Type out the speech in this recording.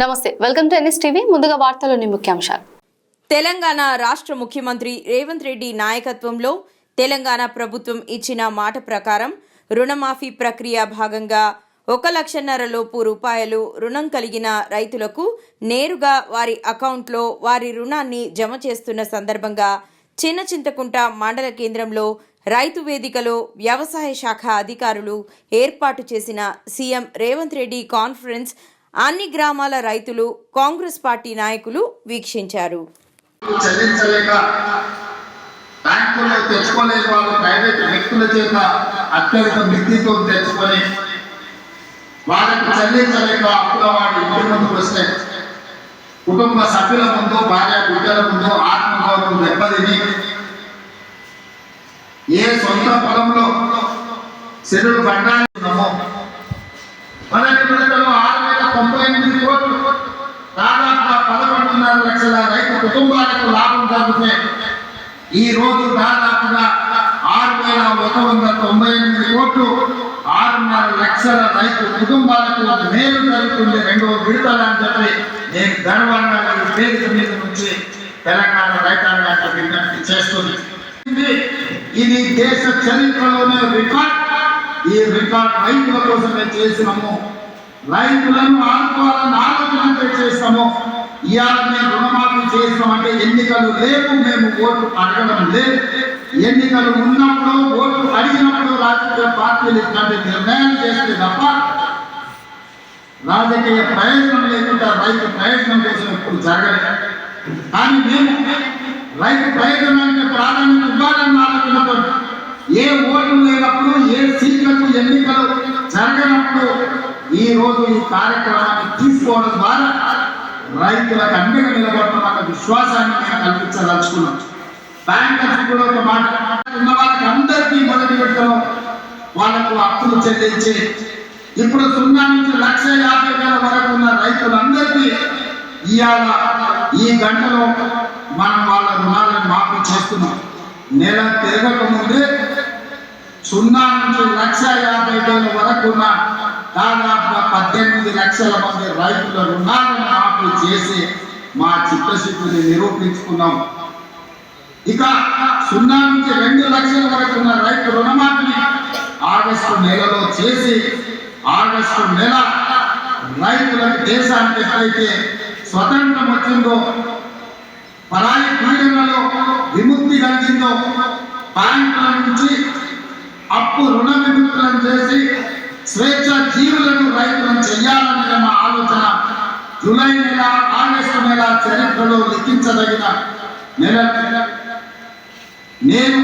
నమస్తే welcome to NS TV. ముందుగా వార్తలోని ముఖ్యాంశాలు. తెలంగాణ రాష్ట్ర ముఖ్యమంత్రి రేవంత్ రెడ్డి నాయకత్వంలో తెలంగాణ ప్రభుత్వం ఇచ్చిన మాట ప్రకారం రుణమాఫీ ప్రక్రియ భాగంగా ఒక లక్షన్నర లోపు రూపాయలు రుణం కలిగిన రైతులకు నేరుగా వారి అకౌంట్లో వారి రుణాన్ని జమ చేస్తున్న సందర్భంగా చిన్న చింతకుంట మండల కేంద్రంలో రైతు వేదికలో వ్యవసాయ శాఖ అధికారులు ఏర్పాటు చేసిన సీఎం రేవంత్ రెడ్డి కాన్ఫరెన్స్ అన్ని గ్రామాల రైతులు కాంగ్రెస్ పార్టీ నాయకులు వీక్షించారు. బ్యాంకుల్లో తెచ్చుకోలేని వాళ్ళు ప్రైవేట్ వ్యక్తుల చేత అత్యధిక మిత్తితో తెచ్చుకొని వాళ్ళకు చెల్లించలేక అప్పుల వాడి ఇంటి ముందుకు వస్తే కుటుంబ సభ్యుల ముందు భార్య బిడ్డల ముందు ఆత్మగౌరవం దెబ్బతిని ఏ సొంత పొలంలో చెరువు బండాలున్నామో మొదటి విడతలో ఆరు వేల తొంభై ఎనిమిది కోట్లు దాదాపుగా పదకొండున్నర లక్షల రైతు కుటుంబాలకు లాభం జరిగితే ఈ రోజు దాదాపుగా ఆరు వేల ఒక వంద తొంభై ఎనిమిది కోట్లు ఆరున్నర లక్షల రైతు కుటుంబాలకు మేలు జరుగుతుంది రెండవ విడతల అని చెప్పి నేను గర్వంగా ఈ వేదిక మీద నుంచి తెలంగాణ రైతాంగానికి విజ్ఞప్తి చేస్తుంది ఇది దేశ చరిత్రలోనే రికార్డ్ ఈ రికార్డ్ రైతుల కోసమే చేసినాము. రైతులను ఆదుకోవాలని ఆలోచన చేస్తాము ఇవాళ మేము రుణమాఫీ చేస్తామంటే ఎన్నికలు లేవు మేము ఓటు అడగడం లేదు. ఎన్నికలు ఉన్నప్పుడు ఓటు అడిగినప్పుడు రాజకీయ పార్టీలు ఇట్లాంటి నిర్ణయాలు చేస్తే తప్ప రాజకీయ ప్రయోజనం లేకుండా రైతు ప్రయోజనం కోసం ఇప్పుడు జరగలేదు కానీ మేము రైతు ప్రయోజనానికి ప్రాధాన్యత ఇవ్వాలని ఆలోచనతో ఏ ఓటు లేనప్పుడు ఏ సీట్లకు ఎన్నికలు జరగనప్పుడు ఈ రోజు ఈ కార్యక్రమాన్ని తీసుకోవడం ద్వారా రైతులకు అండగా నిలబడుతున్న విశ్వాసాన్ని మేము కల్పించదలుచుకున్నాం బ్యాంకర్స్ కూడా ఒక మాట ఉన్న వాళ్ళకి అందరికీ మొదటి విడతలో వాళ్ళకు అప్పులు చెల్లించి ఇప్పుడు సున్నా నుంచి లక్ష యాభై వేల వరకు ఉన్న రైతులందరికీ ఇవాళ ఈ గంటలో మనం వాళ్ళ రుణాలను మాఫీ చేస్తున్నాం. నెల తిరగక ముందే సున్నా నుంచి లక్ష యాభై వేల వరకు ఉన్న దాదాపు పద్దెనిమిది లక్షల మంది రైతుల రుణాలను మాఫీ చేసి మా చిత్తశుద్ధిని నిరూపించుకున్నాం. ఇక సున్నా నుంచి రెండు లక్షల వరకు ఉన్న రైతు రుణమాఫీని ఆగస్టు నెలలో చేసి ఆగస్టు నెల రైతులకు దేశానికి ఎప్పుడైతే స్వతంత్రం వచ్చిందో పరాయి పీడనలో విముక్తి కలిగిందో బ్యాంకుల నుంచి అప్పు రుణ విముక్తులను చేసి స్వేచ్ఛ జీవులను రైతులను చెయ్యాలనే మా ఆలోచన. జూలై నెల ఆగస్టు నెల చరిత్రలో లెక్కించదగిన నెల. నేను